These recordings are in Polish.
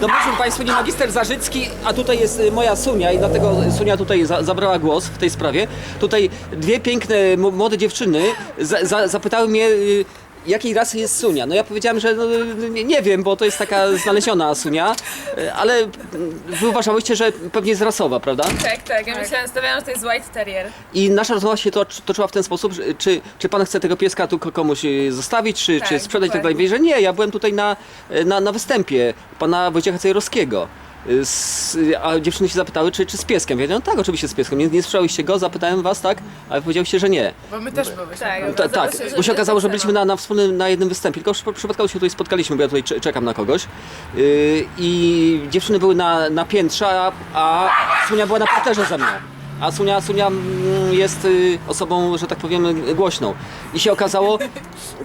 Dobrze Państwu, nie magister Zarzycki, a tutaj jest y, moja Sunia i dlatego Sunia tutaj za, zabrała głos w tej sprawie. Tutaj dwie piękne młode dziewczyny za, za, zapytały mnie, y, jakiej rasy jest Sunia. No ja powiedziałem, że no, nie, nie wiem, bo to jest taka znaleziona Sunia, y, ale mm, wy uważałyście, że pewnie jest rasowa, prawda? Tak, tak, ja myślałam, stawiałam, że to jest White Terrier. I nasza rozmowa się to, toczyła w ten sposób, że, czy, czy pan chce tego pieska tu ko- komuś y, zostawić, czy, Tak, czy sprzedać i tak dalej. dokładnie. Mówi, że nie, ja byłem tutaj na, na, na występie pana Wojciecha Cejrowskiego. Y, Z, a dziewczyny się zapytały, czy, czy z pieskiem. Ja powiedziałem, no tak, oczywiście z pieskiem. Nie, nie sprzedałyście go, zapytałem was, tak? A wy powiedziałyście, że nie. Bo my też byłyśmy. Tak, Ta, tak, że bo się okazało, że tak byliśmy na, na wspólnym, na jednym występie, tylko przy- przypadkowo się tutaj spotkaliśmy, bo ja tutaj cze- czekam na kogoś. Yy, I dziewczyny były na, na piętrze, a, a Sunia była na parterze ze mną. A Sunia, Sunia mm, jest y, osobą, że tak powiem, głośną. I się okazało,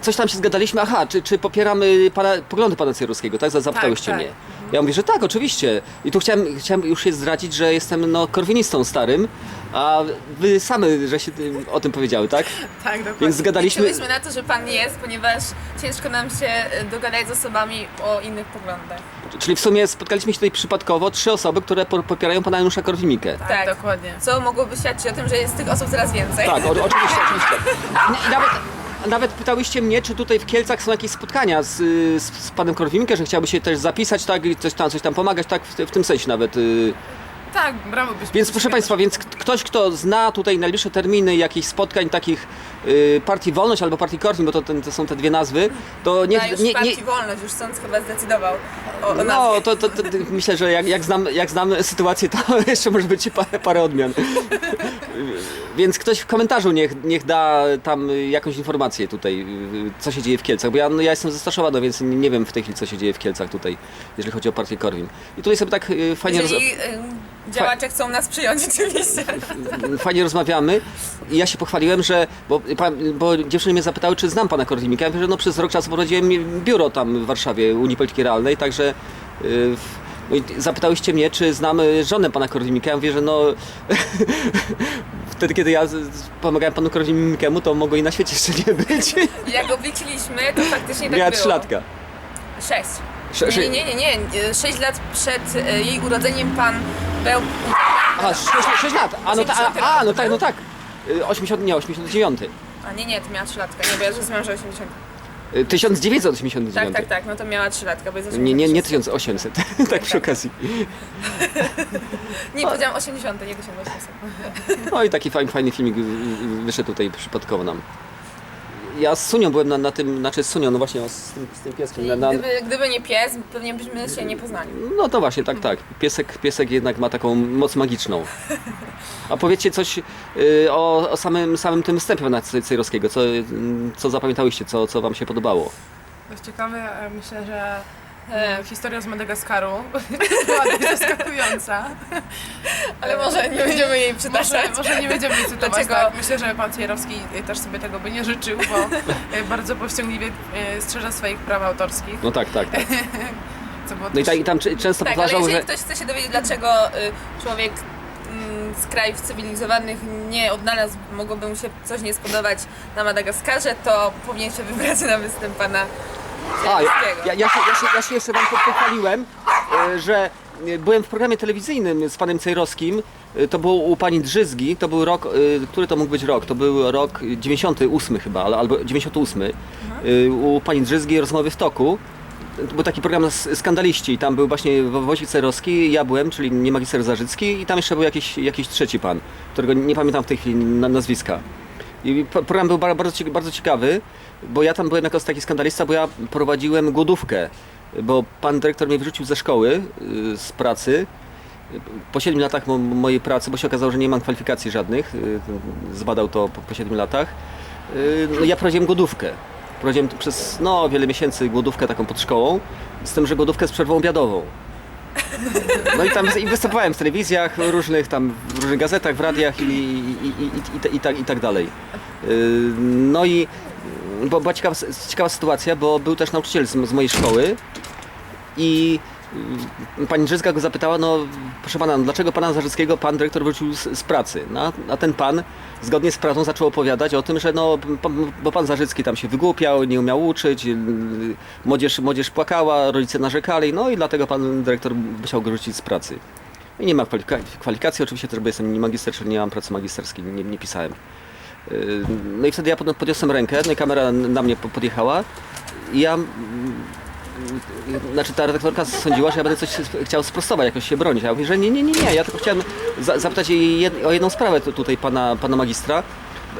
coś tam się zgadaliśmy, aha, czy, czy popieramy pana, poglądy pana Cejrowskiego, tak? Zapytałyście tak. mnie. Ja mówię, że tak, oczywiście. I tu chciałem, chciałem już się zdradzić, że jestem no, korwinistą starym, a wy same, że się o tym powiedziały, tak? Tak, dokładnie. Więc zgadaliśmy. Liczyłyśmy na to, że pan jest, ponieważ ciężko nam się e, dogadać z osobami o innych poglądach. Czyli w sumie spotkaliśmy się tutaj przypadkowo trzy osoby, które po- popierają pana Janusza Korwin-Mikke. Tak, Tak. dokładnie. Co mogłoby świadczyć o tym, że jest tych osób coraz więcej. Tak, o, oczywiście, oczywiście. I nawet, nawet pytałyście mnie, czy tutaj w Kielcach są jakieś spotkania z, z, z panem Korwin-Mikke, że chciałby się też zapisać, tak, i coś tam, coś tam pomagać, tak, w, w tym sensie nawet. y. Tak, brawo byśmy. Więc proszę Państwa, więc k- ktoś, kto zna tutaj najbliższe terminy jakichś spotkań takich y, partii Wolność albo partii Korwin, bo to, ten, to są te dwie nazwy, to Nie, niech... już Nie, nie, partii Wolność, już sąd chyba zdecydował o, o no, nazwie. to, to, to, to myślę, że jak, jak, znam, jak znam sytuację, to jeszcze może być parę, parę odmian. Więc ktoś w komentarzu niech, niech da tam jakąś informację tutaj, co się dzieje w Kielcach, bo ja, no, ja jestem ze Staszowa, więc nie, nie wiem w tej chwili, co się dzieje w Kielcach tutaj, jeżeli chodzi o partię Korwin. I tutaj sobie tak y, fajnie, roz, Jeżeli y, działacze chcą nas przyjąć oczywiście. Fajnie rozmawiamy i ja się pochwaliłem, że, bo, pan- bo dziewczyny mnie zapytały, czy znam pana Korwin-Mikke, ja mówię, że no przez rok czasu prowadziłem biuro tam w Warszawie, Unii Polityki Realnej, także y, no i zapytałyście mnie, czy znam y, żonę pana Korwin-Mikke, ja mówię, że no wtedy, kiedy ja pomagałem panu Korwin-Mikkemu, to mogło i na świecie jeszcze nie być. Jak obliczyliśmy, to faktycznie tak Miała było. trzylatka. Sześć. Sze- Nie, nie, nie, nie, nie. Sześć lat przed e, jej urodzeniem pan był... Aha, 6, lat. A no, ta, a, a, no tak, no tak. Y, 80, nie, 89. A nie, nie, to miała trzylatka. Nie, bo ja już znam, że 80. Y, 1989. Tak, tak, tak, no to miała trzylatka, bo jest Nie, nie, nie 86. 1800, tak przy okazji. Nie, powiedziałam 80, nie 1800. No i taki fajny, fajny filmik y, y, wyszedł tutaj przypadkowo nam. Ja z Sunią byłem na, na tym, znaczy z Sunią, no właśnie z tym, z tym pieskiem. Na, na, Gdyby, gdyby nie pies, pewnie byśmy się nie poznali. no to właśnie, tak, tak. Piesek, piesek jednak ma taką moc magiczną. A powiedzcie coś y, o, o samym, samym tym występie pana Cy- Cejrowskiego. Co, y, co zapamiętałyście, co, co wam się podobało? Dość ciekawe, e, myślę, że e, historia z Madagaskaru była dość zaskakująca. Ale może nie będziemy jej przytaczać. Może, może nie będziemy jej cytować, Dlaczego? tak? Myślę, że pan Cierowski też sobie tego by nie życzył, bo e, bardzo powściągliwie e, strzeże swoich praw autorskich. No tak, tak. tak. Co było No i, też- ta, i tam często Tak, ale powtarzał, jeżeli że... ktoś chce się dowiedzieć, dlaczego y, człowiek mm, z krajów cywilizowanych nie odnalazł, mogłoby mu się coś nie spodobać na Madagaskarze, to powinien się wybrać na występ pana A, ja, ja, ja, się, ja, się, ja się jeszcze wam pochwaliłem, e, że e, byłem w programie telewizyjnym z panem Cejrowskim. E, To było u pani Drzyzgi, to był rok, e, który to mógł być rok? To był rok 98 chyba, albo 98. E, U pani Drzyzgi rozmowy w toku. To był taki program skandaliści i tam był właśnie Wo- Wojciech Cejrowski, ja byłem, czyli nie magister Zarzycki i tam jeszcze był jakiś, jakiś trzeci pan, którego nie pamiętam w tej chwili na, nazwiska. I pro- program był ba- bardzo, bardzo ciekawy, bo ja tam byłem jako taki skandalista, bo ja prowadziłem głodówkę, bo pan dyrektor mnie wyrzucił ze szkoły, y, z pracy. Po 7 latach mo- mojej pracy, bo się okazało, że nie mam kwalifikacji żadnych, y, zbadał to po, po 7 latach, y, no ja prowadziłem głodówkę. Prowadziłem przez no, wiele miesięcy głodówkę taką pod szkołą, z tym, że głodówkę z przerwą obiadową. No i tam i występowałem w telewizjach różnych, tam w różnych gazetach, w radiach i, i, i, i, i, i, tak, i tak dalej. Yy, No i bo była ciekawa, ciekawa sytuacja, bo był też nauczyciel z, z mojej szkoły i y, pani Drzyzga go zapytała, no proszę pana, no, dlaczego pana Zarzyckiego pan dyrektor wrócił z, z pracy? No, a ten pan zgodnie z pracą zaczął opowiadać o tym, że no, pan, bo pan Zarzycki tam się wygłupiał, nie umiał uczyć, y, młodzież, młodzież płakała, rodzice narzekali, no i dlatego pan dyrektor musiał go rzucić z pracy. I nie ma kwalifika- kwalifikacji, oczywiście bo jestem nie magister, czyli nie mam pracy magisterskiej, nie, nie pisałem. Yy, No i wtedy ja podniosłem rękę, no i kamera na mnie po- podjechała i ja... Znaczy ta redaktorka sądziła, że ja będę coś chciał sprostować, jakoś się bronić. Ja mówię, że nie, nie, nie, nie. Ja tylko chciałem za, zapytać jej jed, o jedną sprawę tu- tutaj pana, pana magistra.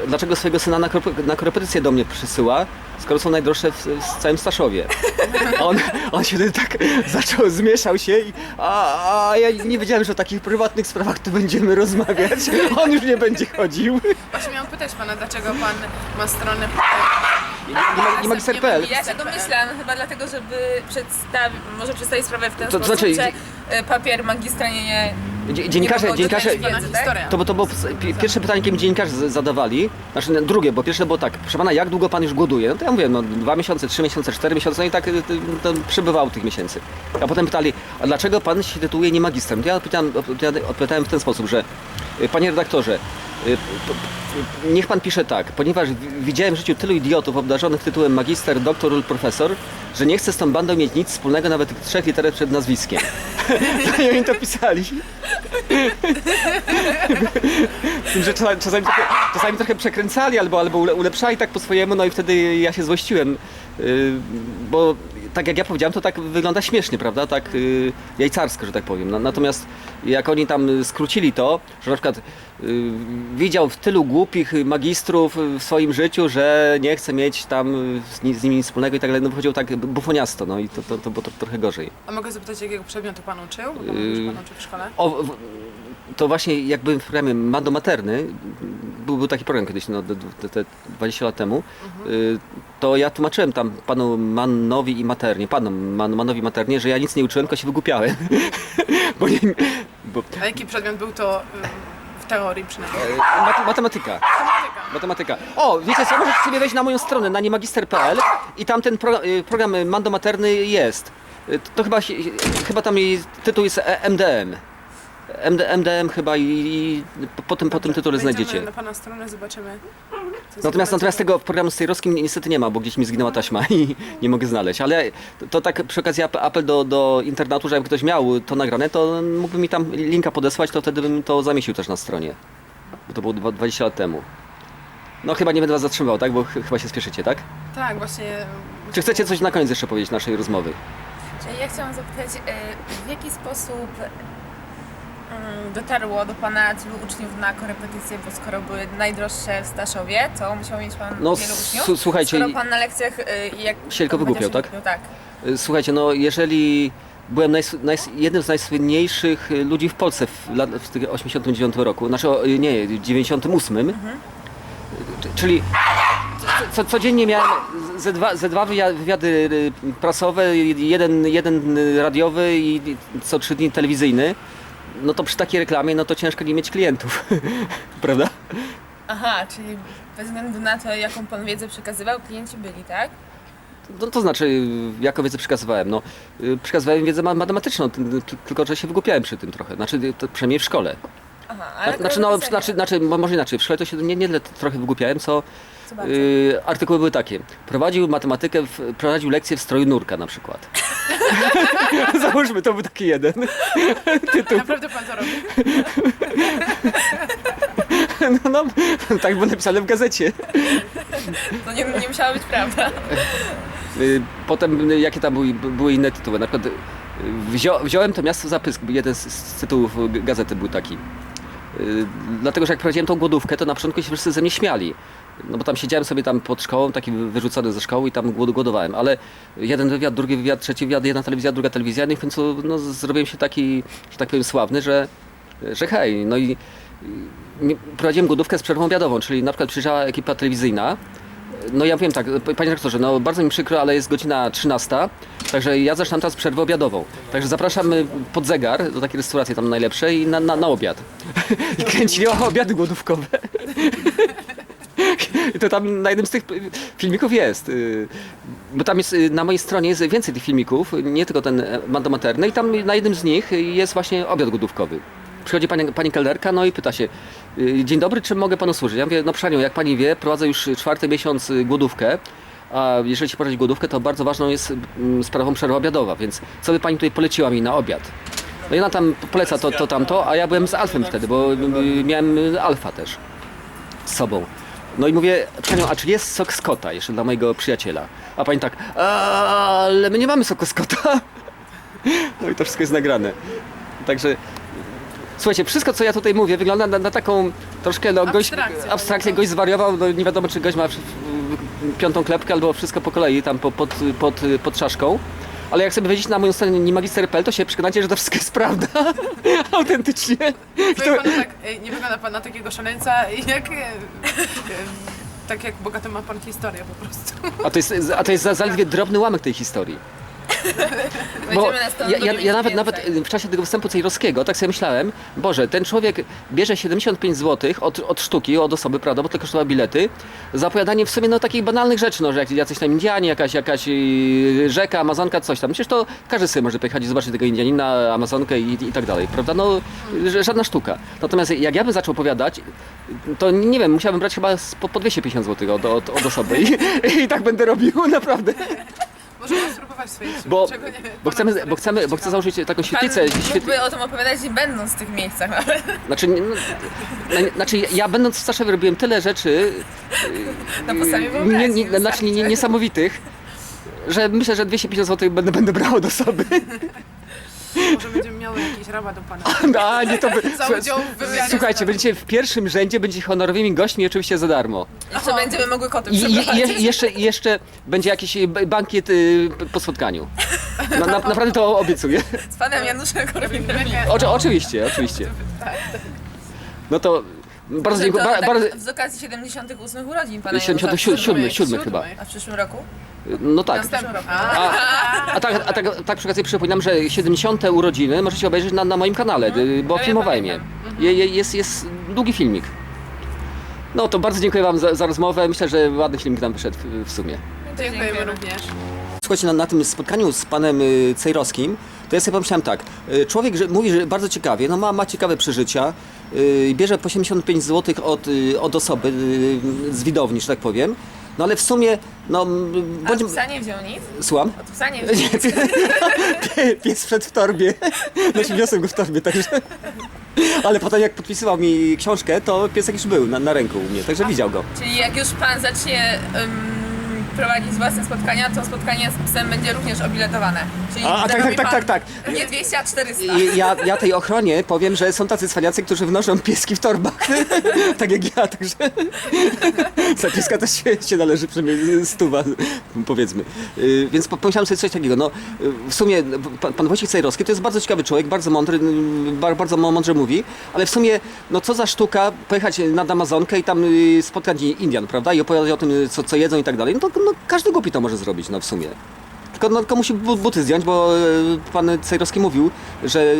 Dlaczego swojego syna na, na korepetycję do mnie przysyła, skoro są najdroższe w, w całym Staszowie? On, on się tak zaczął, zmieszał się i a, a ja nie wiedziałem, że o takich prywatnych sprawach tu będziemy rozmawiać. On już nie będzie chodził. Właśnie miałam pytać pana, dlaczego pan ma stronę Nie magister.pl. Ja się domyślam, chyba dlatego, żeby przedstawić, może przedstawić sprawę w ten To- to sposób, znaczy- że y, papier magistra nie... nie Dzie- Dziennikarze, mogą dziennikarze, wiedzy, tak? To, bo to było pi- pierwsze pytanie, jakie mi dziennikarze z- zadawali. Znaczy no, drugie, bo pierwsze było tak, proszę pana, jak długo pan już głoduje? No to ja mówię, no dwa miesiące, trzy miesiące, cztery miesiące, no i tak y, y, to przybywało tych miesięcy. A potem pytali, a dlaczego pan się tytułuje nie magistrem? To ja odpowiedziałem- odpowiadałem w ten sposób, że y, panie redaktorze, y, p- p- niech pan pisze tak, ponieważ wi- widziałem w życiu tylu idiotów obdarzonych tytułem magister, doktor lub profesor, że nie chcę z tą bandą mieć nic wspólnego, nawet trzech literek przed nazwiskiem. I oni to pisali. Z tym, że czasami, czasami, trochę, czasami trochę przekręcali albo, albo ule- ulepszali tak po swojemu, no i wtedy ja się złościłem, yy, bo tak jak ja powiedziałem, to tak wygląda śmiesznie, prawda, tak yy, jajcarsko, że tak powiem. Na- Natomiast jak oni tam skrócili to, że na przykład yy, widział w tylu głupich magistrów w swoim życiu, że nie chce mieć tam z, ni- z nimi nic wspólnego i tak dalej, no wychodziło tak bufoniasto, no i to, to, to było to, trochę gorzej. A mogę zapytać, jakiego przedmiotu pan uczył? Bo pan Yy, już pan uczył w szkole. O, w, to właśnie jak byłem w programie Mando Materny, był, był taki program kiedyś, no, te, te- te 20 lat temu, y, to ja tłumaczyłem tam panu Mannowi i Maternie, panom Man, Manowi Maternie, że ja nic nie uczyłem, tylko się wygłupiałem. bo nie, bo, A jaki przedmiot był to ym, w teorii przynajmniej? e, mat, matematyka. Matematyka. Matematyka. O, wiecie co, możecie sobie wejść na moją stronę, na niemagister.pl i tam ten pro, y, program Mando Materny jest. Y, To chyba, się- chyba tam jej tytuł jest e- MDM. MD, MDM chyba i, i po, tym, po tym tytule znajdziecie. na pana stronę, zobaczymy. co Natomiast, zobaczymy. natomiast tego programu stejrowskim ni- niestety nie ma, bo gdzieś mi zginęła taśma i nie mogę znaleźć. Ale to, to tak przy okazji apel, apel do, do internautu, że jakby ktoś miał to nagrane, to mógłby mi tam linka podesłać, to wtedy bym to zamieścił też na stronie. Bo to było dwa- 20 lat temu. No chyba nie będę was zatrzymywał, tak? Bo ch chyba się spieszycie, tak? Tak, właśnie. Czy chcecie coś na koniec jeszcze powiedzieć naszej rozmowy? Ja chciałam zapytać, e, w jaki sposób dotarło do Pana tylu uczniów na korepetycje, bo skoro były najdroższe w Staszowie, to musiał mieć Pan No, wielu uczniów. słuchajcie, Skoro Pan na lekcjach e, jak... się tylko wygłupiał, tak? Tak. Y, Słuchajcie, no jeżeli byłem jednym z najsłynniejszych y, ludzi w Polsce w, lat, w tym 89 roku, znaczy o, y, nie, 98, Y, c- czyli co, co, codziennie miałem ze dwa, ze dwa wywiady y, prasowe, jeden, jeden y, radiowy i co trzy dni telewizyjny, no to przy takiej reklamie, no to ciężko nie mieć klientów, prawda? Aha, czyli bez względu na to, jaką Pan wiedzę przekazywał, klienci byli, tak? No, to znaczy, jaką wiedzę przekazywałem? No, y, przekazywałem wiedzę ma- matematyczną, ty- ty- tylko że się wygłupiałem przy tym trochę, znaczy to przynajmniej w szkole. Aha, ale Znaczy, no, znaczy, znaczy, mo- może inaczej, w szkole to się nie, nie tyle trochę wygłupiałem, co Co bardzo. y, artykuły były takie. Prowadził matematykę, w, prowadził lekcję w stroju nurka na przykład. Załóżmy, to był taki jeden. Naprawdę pan to robi? No, no, tak było napisane w gazecie. To nie, nie musiała być prawda. Y, Potem y, jakie tam były, były inne tytuły. Na przykład y, wzio, wziąłem to miasto za pysk, jeden z, z tytułów gazety był taki. Dlatego, że jak prowadziłem tą głodówkę, to na początku się wszyscy ze mnie śmiali. No bo tam siedziałem sobie tam pod szkołą, taki wy- wyrzucony ze szkoły i tam głod, głodowałem. Ale jeden wywiad, drugi wywiad, trzeci wywiad, jedna telewizja, druga telewizja, no i w końcu no, zrobiłem się taki, że tak powiem, sławny, że, że hej, no i prowadziłem głodówkę z przerwą obiadową, czyli na przykład przyjrzała ekipa telewizyjna, no ja wiem tak, p- panie rektorze, no bardzo mi przykro, ale jest godzina 13, także ja zaczynam teraz przerwę obiadową. Także zapraszam y, pod zegar do takiej restauracji tam najlepszej i na, na, na obiad. I kręcili obiady głodówkowe. I to tam na jednym z tych filmików jest. y, Bo tam jest, y, na mojej stronie jest więcej tych filmików, nie tylko ten e, Mando Materny i tam na jednym z nich jest właśnie obiad głodówkowy. Przychodzi pani, pani kelnerka, no i pyta się, y, dzień dobry, czym mogę panu służyć? Ja mówię, no panią, jak pani wie, prowadzę już czwarty miesiąc głodówkę, a jeżeli się prowadzi głodówkę, to bardzo ważną jest mm, sprawą przerwa obiadowa, więc co by pani tutaj poleciła mi na obiad? No i ona tam poleca to, to, tamto, a ja byłem z Alfem wtedy, bo miałem Alfa też z sobą. No i mówię, panią, a czy jest sok z kota jeszcze dla mojego przyjaciela? A pani tak, "A, ale my nie mamy soku z kota. No i to wszystko jest nagrane. Także słuchajcie, wszystko co ja tutaj mówię wygląda na, na taką troszkę no, gość, Abstrakcję. abstrakcję, gość zwariował, no nie wiadomo czy gość ma w- w- piątą klepkę albo wszystko po kolei tam po, pod, pod, pod szaszką. Ale jak sobie wejdziecie na moją stronę niemagister.pl, to się przekonacie, że to wszystko jest prawda. Autentycznie. Panu tak, e, nie wygląda pan na takiego szaleńca, jak... e, e, Tak jak bogatą ma pan historię po prostu. a to jest, a to jest za- zaledwie drobny ułamek tej historii. Bo ja, ja, ja nawet, nawet więcej. w czasie tego występu Cejrowskiego tak sobie myślałem, Boże, ten człowiek bierze 75 zł od, od sztuki, od osoby, prawda, bo to kosztowało bilety, za opowiadanie w sumie no, takich banalnych rzeczy, no, że jak jacyś tam Indianie, jakaś, jakaś yy, rzeka, Amazonka, coś tam. Przecież to każdy sobie może pojechać i zobaczyć tego Indianina, Amazonkę i, i tak dalej, prawda? No, żadna sztuka. Natomiast jak ja bym zaczął opowiadać, to nie wiem, musiałbym brać chyba po, po 250 zł od, od, od osoby I, i tak będę robił, naprawdę. Pan spróbować. Bo, czego nie- bo chcemy, bo chcemy, bo chcę założyć taką Pan świetlicę. Świetli... mógłby o tym opowiadać i będąc w tych miejscach, ale Znaczy, nie- no, no, znaczy, ja będąc w Staszewie robiłem tyle rzeczy na podstawie nie, wyobraźni nie, znaczy, nie, nie, niesamowitych, że myślę, że 250 zł będę, będę brał do sobie. Może jakiś rabat do pana. A, nie, to by, Za udział w wywiadzie Słuchajcie, będziecie w pierwszym rzędzie, będziecie honorowymi gośćmi oczywiście za darmo. Jeszcze będziemy mogły koty I, i, i, przeprowadzić. i jeszcze, jeszcze będzie jakiś b- bankiet y, po spotkaniu. Na, na, naprawdę to obiecuję. Z panem Januszem Korwinem. Oczy, oczywiście, oczywiście. No to bardzo dziękuję. To Ba, tak bardzo, z okazji 78 urodzin pana 77 Janusza. siódmy chyba. A w przyszłym roku? No tak. Następny. A, a, tak, a tak, tak przy okazji przypominam, że 70. urodziny możecie obejrzeć na, na moim kanale, y, bo Ja filmowałem je. pamiętam. je, je jest, jest długi filmik. No to bardzo dziękuję Wam za, za rozmowę. Myślę, że ładny filmik nam wyszedł w, w sumie. Dziękujemy również. Słuchajcie, na, na tym spotkaniu z panem y, Cejrowskim, to ja sobie pomyślałem tak, y, człowiek że, mówi, że bardzo ciekawie, no ma, ma ciekawe przeżycia, y, bierze po 85 zł od, y, od osoby y, z widowni, że tak powiem, no ale w sumie, no... m, A bądź- od psa nie wziął nic? Słucham? Od psa nie wziął Nie, pie- pies wszedł w torbie. Znaczy wniosłem go w torbie, także... Ale potem jak podpisywał mi książkę, to piesek już był na, na ręku u mnie, także widział go. Czyli jak już pan zacznie prowadzić własne spotkania, to spotkanie z psem będzie również obiletowane. Czyli A, a tak, tak, tak, tak, pan Nie 200, a 400. I ja, ja tej ochronie powiem, że są tacy cwaniacy, którzy wnoszą pieski w torbach. tak jak ja, także za pieska też się, się należy przynajmniej stuwa, powiedzmy. Yy, Więc po- pomyślałem sobie coś takiego. No, yy, w sumie pan, pan Wojciech Cejrowski to jest bardzo ciekawy człowiek, bardzo mądry, bar- bardzo mądrze mówi, ale w sumie, no co za sztuka pojechać nad Amazonkę i tam spotkać Indian, prawda? I opowiadać o tym, co, co jedzą i tak dalej. No to no, każdy głupi to może zrobić, no w sumie. Tylko, no, tylko musi bu- buty zdjąć, bo e, pan Cejrowski mówił, że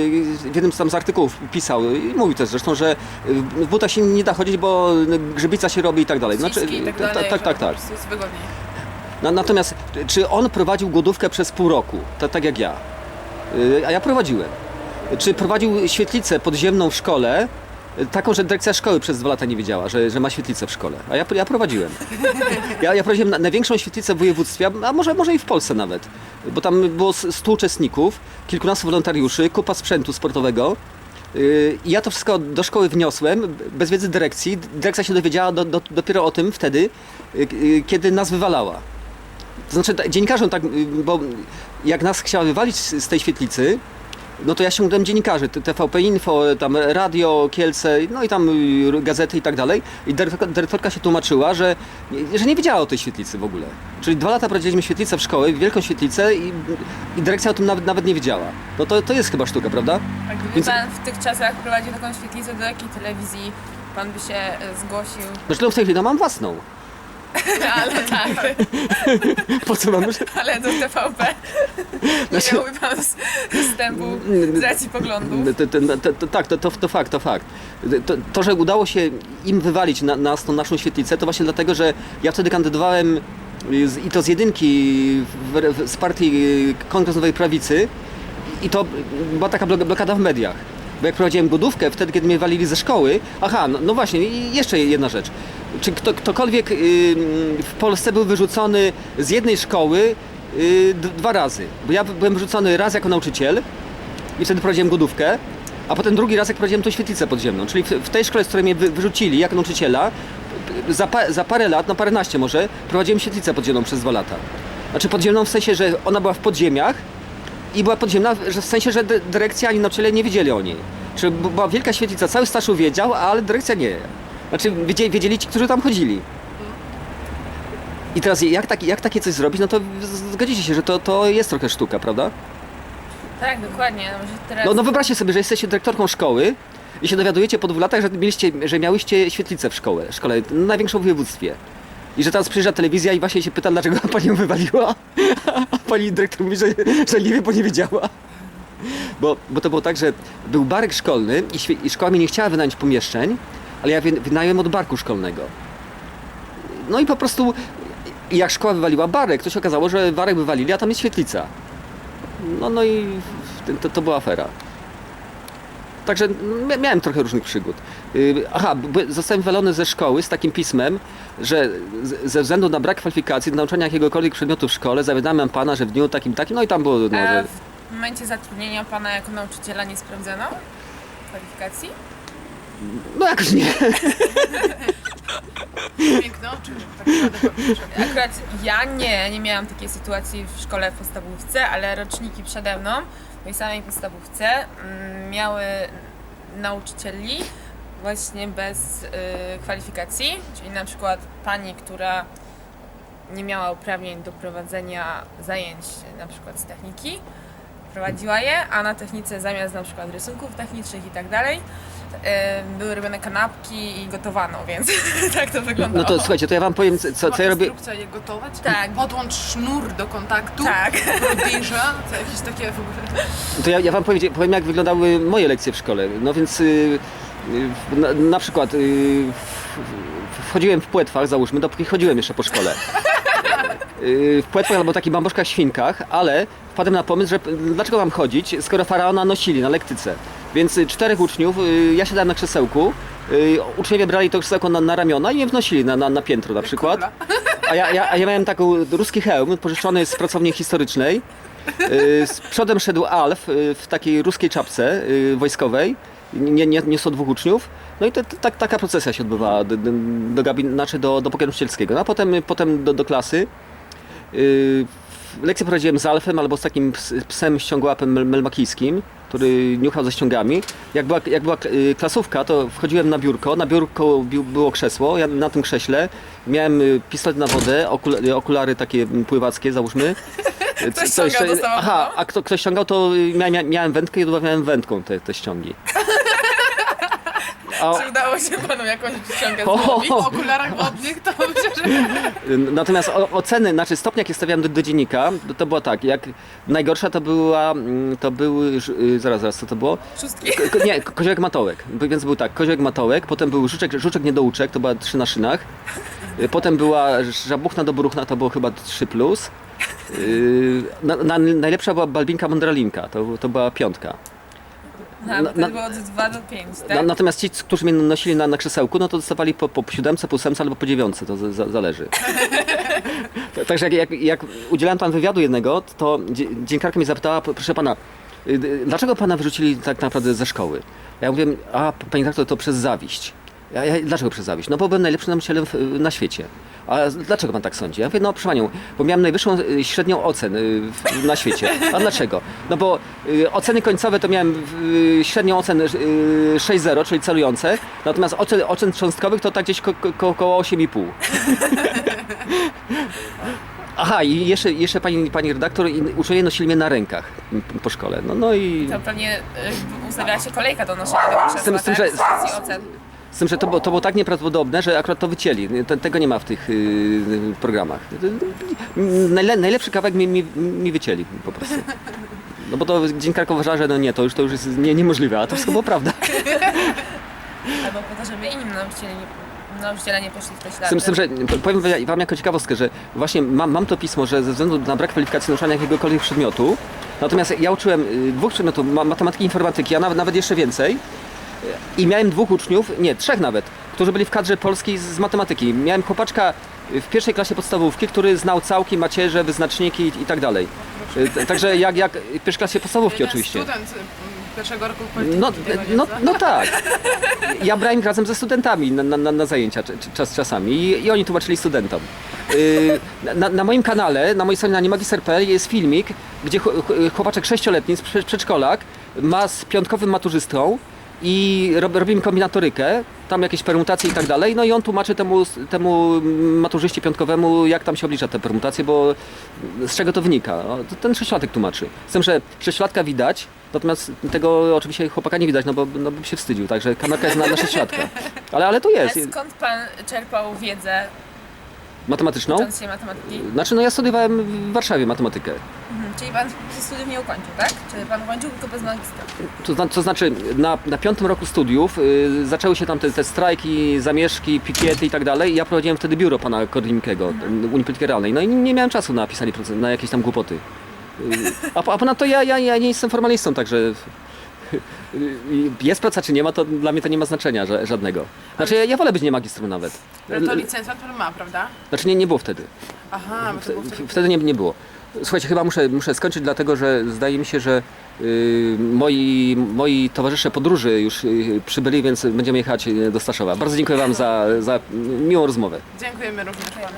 w jednym z tam z artykułów pisał i mówił też zresztą, że e, w butach się nie da chodzić, bo grzybica się robi i tak dalej. Ściski i tak ta- dalej, tak, tak, tak. prostu jest wygodniej. Na, natomiast czy on prowadził głodówkę przez pół roku, ta, tak jak ja? Y, A ja prowadziłem. Czy prowadził świetlicę podziemną w szkole, taką, że dyrekcja szkoły przez dwa lata nie wiedziała, że, że ma świetlicę w szkole? A ja, ja prowadziłem. Ja, ja prowadziłem na, największą świetlicę w województwie, a może, może i w Polsce nawet. Bo tam było s- 100 uczestników, kilkunastu wolontariuszy, kupa sprzętu sportowego. I ja to wszystko do szkoły wniosłem, bez wiedzy dyrekcji. Dyrekcja się dowiedziała do, do, dopiero o tym wtedy, yy, yy, kiedy nas wywalała. To znaczy dziennikarzom tak, y, bo jak nas chciała wywalić z tej świetlicy, no to ja ściągnąłem dziennikarzy, TVP Info, tam radio, Kielce, no i tam y, gazety i tak dalej. I dyrektorka, dyrektorka się tłumaczyła, że, że nie wiedziała o tej świetlicy w ogóle. Czyli dwa lata prowadziliśmy świetlicę w szkoły, wielką świetlicę i, i dyrekcja o tym nawet, nawet nie wiedziała. No to, to jest chyba sztuka, prawda? A gdyby Więc- pan w tych czasach prowadził taką świetlicę, do jakiej telewizji pan by się e, zgłosił? Zresztą w tej chwili no, mam własną. Ale tak, Po co mam? ale do TVP nie Znaczy- miałby pan z- dostępu z racji poglądów. To, to, to, to, tak, to, to, to fakt, to fakt. To, to, że udało się im wywalić na, nas tą naszą świetlicę, to właśnie dlatego, że ja wtedy kandydowałem z- i to z jedynki w, w, z partii Kongres Nowej Prawicy i to była taka blok- blokada w mediach. Bo jak prowadziłem głodówkę, wtedy kiedy mnie walili ze szkoły, aha, no, no właśnie, i jeszcze jedna rzecz. Czy kto, ktokolwiek y, w Polsce był wyrzucony z jednej szkoły y, dwa razy? Bo ja byłem wyrzucony raz jako nauczyciel i wtedy prowadziłem głodówkę, a potem drugi raz jak prowadziłem tą świetlicę podziemną. Czyli w, w tej szkole, z której mnie wy, wyrzucili jako nauczyciela, za, pa, za parę lat, no paręnaście może, prowadziłem świetlicę podziemną przez dwa lata. Znaczy podziemną w sensie, że ona była w podziemiach i była podziemna że w sensie, że dy- dyrekcja ani nauczyciele nie wiedzieli o niej. Czyli b- była wielka świetlica, cały Staszów wiedział, ale dyrekcja nie. Znaczy wiedzieli, wiedzieli ci, którzy tam chodzili. I teraz jak, taki, jak takie coś zrobić, no to zgodzicie się, że to, to jest trochę sztuka, prawda? Tak, dokładnie. No, teraz... No, no wyobraźcie sobie, że jesteście dyrektorką szkoły i się dowiadujecie po dwóch latach, że, mieliście, że miałyście świetlicę w szkole, szkole no, największą w województwie. I że teraz przyjeżdża telewizja i właśnie się pyta, dlaczego pani ją wywaliła. A pani dyrektor mówi, że, że nie wie, bo nie wiedziała. Bo, bo to było tak, że był barek szkolny i, i szkoła mi nie chciała wynająć pomieszczeń, ale ja wy- wynająłem od barku szkolnego. No i po prostu jak szkoła wywaliła barek, to się okazało, że barek wywalili, a tam jest świetlica. No, no i to, to była afera. Także mia- miałem trochę różnych przygód. Yy, Aha, zostałem wywalony ze szkoły z takim pismem, że ze względu na brak kwalifikacji do nauczania jakiegokolwiek przedmiotu w szkole zawiadamiam pana, że w dniu takim takim, no i tam było, no, A że, w momencie zatrudnienia pana jako nauczyciela nie sprawdzono kwalifikacji? no jakoś nie. Piękne oczy. Tak. Akurat ja nie, nie miałam takiej sytuacji w szkole w podstawówce, ale roczniki przede mną, tej samej podstawówce, mm, miały nauczycieli właśnie bez y, kwalifikacji, czyli na przykład pani, która nie miała uprawnień do prowadzenia zajęć na przykład z techniki, prowadziła je, a na technice zamiast na przykład rysunków technicznych i tak dalej, były robione kanapki i gotowano, więc tak to wyglądało. No to słuchajcie, to ja wam powiem, co, co ja robię. instrukcja je gotować? Tak. Podłącz sznur do kontaktu. Tak. Brodyża, to jakieś takie w ogóle... To ja, ja wam powiem, powiem, jak wyglądały moje lekcje w szkole. No więc y, y, na, na przykład y, w- wchodziłem w płetwach, załóżmy, dopóki chodziłem jeszcze po szkole. Y, w płetwach albo takich bamboszkach świnkach, ale wpadłem na pomysł, że dlaczego mam chodzić, skoro faraona nosili na lektyce. Więc y, czterech uczniów, y, ja siadałem na krzesełku, uczniowie brali to krzesełko na, na ramiona i je wnosili na, na, na piętro na przykład. A ja, ja, a ja miałem taką ruski hełm pożyczony z pracowni historycznej. Z przodem szedł Alf w takiej ruskiej czapce wojskowej. Nie, nie, niosło dwóch uczniów. No i tak, taka procesja się odbywała do, do, do, znaczy do, do pokoju nauczycielskiego. No a potem, potem do, do klasy. Y, Lekcję prowadziłem z Alfem albo z takim ps- psem ściągłapem mel- melmakijskim, który niuchał ze ściągami. Jak była, jak była y, klasówka, to wchodziłem na biurko, na biurku biu- było krzesło, ja na tym krześle miałem y, pistolet na wodę, okula- okulary takie pływackie załóżmy. Ktoś co? Aha, a kto, ktoś ściągał, to miałem, miałem wędkę i odławiałem wędką te, te ściągi. A, Czy udało się panu jakąś ściągę O, złowić? W okularach wodnych to myślę, że... Natomiast o, oceny, znaczy stopnie jakie stawiałem do, do dziennika, to, to było tak, jak najgorsza to była, mm, to były, zaraz, zaraz, co to było? Szóstki? Ko, nie, ko- koziołek matołek, więc był tak, koziołek matołek, potem był żuczek, żuczek niedouczek, to była 3 na szynach, Y, potem była żabuchna do buruchna, to było chyba 3 plus, Y, na, na, najlepsza była balbinka mądralinka, to, to była piątka. A, na- bo to na- było od 2 do 5, Na, tak? natomiast ci, którzy mnie nosili na, na krzesełku, no to dostawali po, po siódemce, po ósemce albo po dziewiątce, to za, zależy. Także jak, jak, jak udzielałem tam wywiadu jednego, to dzie- dziennikarka mnie zapytała, proszę pana, y, y, dlaczego pana wyrzucili tak naprawdę ze szkoły? Ja mówię, a pani doktor, to przez zawiść. Ja, ja, dlaczego przez? No bo byłem najlepszym nauczycielem w, na świecie. A dlaczego pan tak sądzi? Ja mówię, no proszę panią, bo miałem najwyższą y, średnią ocen y, w, na świecie. A dlaczego? No bo y, oceny końcowe to miałem y, średnią ocenę y, 6,0, czyli celujące, natomiast ocen, ocen cząstkowych to tak gdzieś ko, ko, ko, około 8,5. Aha, i jeszcze, jeszcze pani, pani redaktor, i uczniowie nosili mnie na rękach po szkole. No, no i To pewnie y, ustawiała się kolejka do noszenia krzesła, Z tym- z tym, że- ocen. Z tym, że to, było- to było tak nieprawdopodobne, że akurat to wycięli. Te- Tego nie ma w tych y, programach. Najle, najlepszy kawałek mi, mi, mi wycięli po prostu. No bo to dziennikarka uważała, że no nie, to już, to już jest nie, niemożliwe, a to wszystko było prawda. Albo po to, żeby innym nauczyciele nie nauczyciele nie poszli w te Z ślady. tym, z tym, że powiem wam jako ciekawostkę, że właśnie mam, mam to pismo, że ze względu na brak kwalifikacji nauczania jakiegokolwiek przedmiotu, natomiast ja uczyłem y, dwóch przedmiotów, ma- matematyki i informatyki, a nawet, nawet jeszcze więcej i miałem dwóch uczniów, nie, trzech nawet, którzy byli w kadrze polskiej z, z matematyki. Miałem chłopaczka w pierwszej klasie podstawówki, który znał całki, macierze, wyznaczniki i, i tak dalej. Y, Także jak, jak w pierwszej klasie podstawówki Jeden oczywiście. student mm, pierwszego roku polityki No, tego nie no, zna. no tak. Ja brałem razem ze studentami na, na, na zajęcia cz- czas, czasami i, i oni tłumaczyli studentom. Yy, na, na moim kanale, na mojej stronie na niemagister.pl jest filmik, gdzie ch- ch- chłopaczek sześcioletni, z prze- przedszkolak, ma z piątkowym maturzystą i rob, robimy kombinatorykę, tam jakieś permutacje i tak dalej, no i on tłumaczy temu, temu maturzyście piątkowemu, jak tam się oblicza te permutacje, bo z czego to wynika. O, to Ten sześciolatek tłumaczy. Z tym, że sześciolatka widać, natomiast tego oczywiście chłopaka nie widać, no bo no, bym się wstydził, także kamerka jest na, na sześciolatka. Ale, ale to jest, Ale skąd pan czerpał wiedzę, matematyczną. ucząc się matematyki? Znaczy, no ja studiowałem w Warszawie matematykę. Mhm. Czyli pan studiów nie ukończył, tak? Czy pan kończył tylko bez magistra? To, zna, to znaczy, na, na piątym roku studiów y, zaczęły się tam te, te strajki, zamieszki, pikiety i tak dalej. I ja prowadziłem wtedy biuro pana Korwin-Mikkego, Unii Polityki Realnej. No i nie miałem czasu na pisanie proce- na jakieś tam głupoty. Y, A, po- a ponadto ja, ja, ja nie jestem formalistą, także jest praca czy nie ma, to dla mnie to nie ma znaczenia że, żadnego. Znaczy, ja, ja wolę być nie magistrem nawet. Ale to licencjat pan ma, prawda? Znaczy, nie, nie było wtedy. Aha, bo to było wtedy... Wtedy nie, nie było. Słuchajcie, chyba muszę, muszę skończyć, dlatego że zdaje mi się, że y, moi, moi towarzysze podróży już y, przybyli, więc będziemy jechać y, do Staszowa. Bardzo dziękuję Wam za, za miłą rozmowę. Dziękujemy również panu.